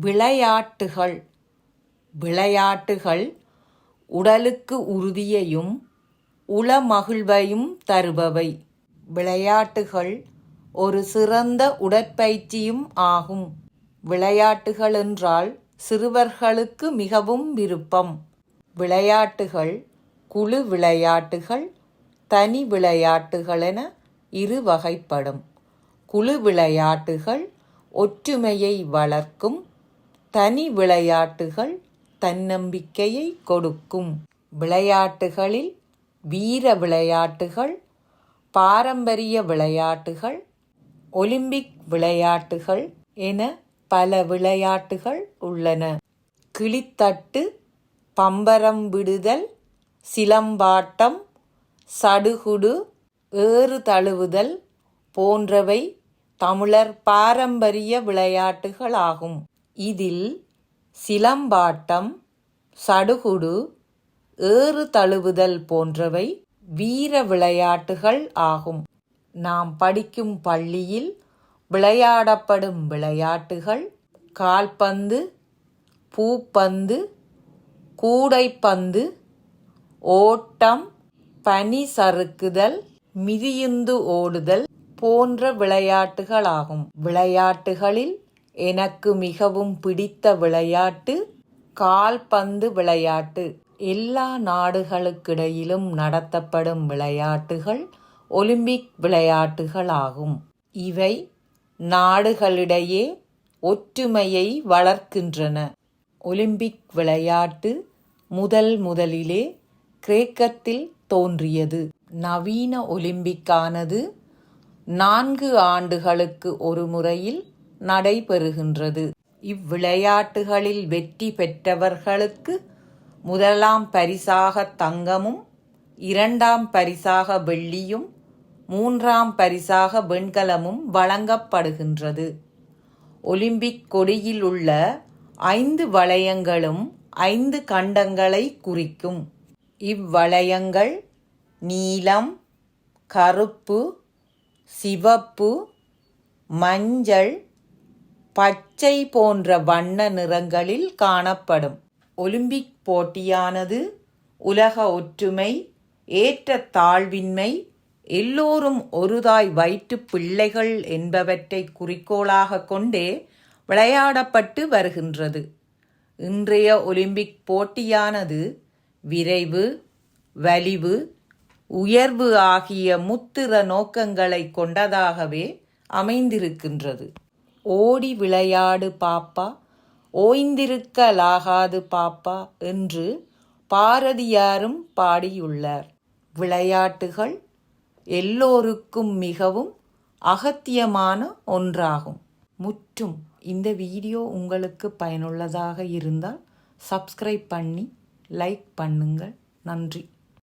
விளையாட்டுகள் விளையாட்டுகள் உடலுக்கு உறுதியையும் உளமகிழ்வையும் தருபவை. விளையாட்டுகள் ஒரு சிறந்த உடற்பயிற்சியும் ஆகும். விளையாட்டுகள் என்றால் சிறுவர்களுக்கு மிகவும் விருப்பம். விளையாட்டுகள் குழு விளையாட்டுகள் தனி விளையாட்டுகள் என இரு வகைப்படும். குழு விளையாட்டுகள் ஒற்றுமையை வளர்க்கும் தனி விளையாட்டுகள் தன்னம்பிக்கையை கொடுக்கும். விளையாட்டுகளில் வீர விளையாட்டுகள் பாரம்பரிய விளையாட்டுகள் ஒலிம்பிக் விளையாட்டுகள் என பல விளையாட்டுகள் உள்ளன. கிளித்தட்டு பம்பரம் விடுதல் சிலம்பாட்டம் சடுகுடு ஏறு தழுவுதல் போன்றவை தமிழர் பாரம்பரிய விளையாட்டுகளாகும். இதில் சிலம்பாட்டம் சடுகுடு ஏறு தழுவுதல் போன்றவை வீர விளையாட்டுகள் ஆகும். நாம் படிக்கும் பள்ளியில் விளையாடப்படும் விளையாட்டுகள் கால்பந்து பூப்பந்து கூடைப்பந்து ஓட்டம் பனி சறுக்குதல் மிதியுந்து ஓடுதல் போன்ற விளையாட்டுகளாகும் விளையாட்டுகளில் எனக்கு மிகவும் பிடித்த விளையாட்டு கால்பந்து விளையாட்டு. எல்லா நாடுகளுக்கிடையிலும் நடத்தப்படும் விளையாட்டுகள் ஒலிம்பிக் விளையாட்டுகளாகும். இவை நாடுகளிடையே ஒற்றுமையை வளர்க்கின்றன. ஒலிம்பிக் விளையாட்டு முதல் முதலிலே கிரேக்கத்தில் தோன்றியது. நவீன ஒலிம்பிக்கானது நான்கு ஆண்டுகளுக்கு ஒரு முறையில் நடைபெறுகின்றது. இவ்விளையாட்டுகளில் வெற்றி பெற்றவர்களுக்கு முதலாம் பரிசாக தங்கமும் இரண்டாம் பரிசாக வெள்ளியும் மூன்றாம் பரிசாக வெண்கலமும் வழங்கப்படுகின்றது. ஒலிம்பிக் கொடியில் உள்ள ஐந்து வளையங்களும் ஐந்து கண்டங்களை குறிக்கும். இவ்வளையங்கள் நீலம் கருப்பு சிவப்பு மஞ்சள் பச்சை போன்ற வண்ண நிறங்களில் காணப்படும். ஒலிம்பிக் போட்டியானது உலக ஒற்றுமை ஏற்ற தாழ்வின்மை எல்லோரும் ஒருதாய் வயிற்று பிள்ளைகள் என்பவற்றை குறிக்கோளாக கொண்டே விளையாடப்பட்டு வருகின்றது. இன்றைய ஒலிம்பிக் போட்டியானது விரைவு வலிவு உயர்வு ஆகிய முத்திர நோக்கங்களை கொண்டதாகவே அமைந்திருக்கின்றது. ஓடி விளையாடு பாப்பா ஓய்ந்திருக்கலாகாது பாப்பா என்று பாரதியாரும் பாடியுள்ளார். விளையாட்டுகள் எல்லோருக்கும் மிகவும் அகத்தியமான ஒன்றாகும். முற்றும் இந்த வீடியோ உங்களுக்கு பயனுள்ளதாக இருந்தால் சப்ஸ்கிரைப் பண்ணி லைக் பண்ணுங்கள். நன்றி.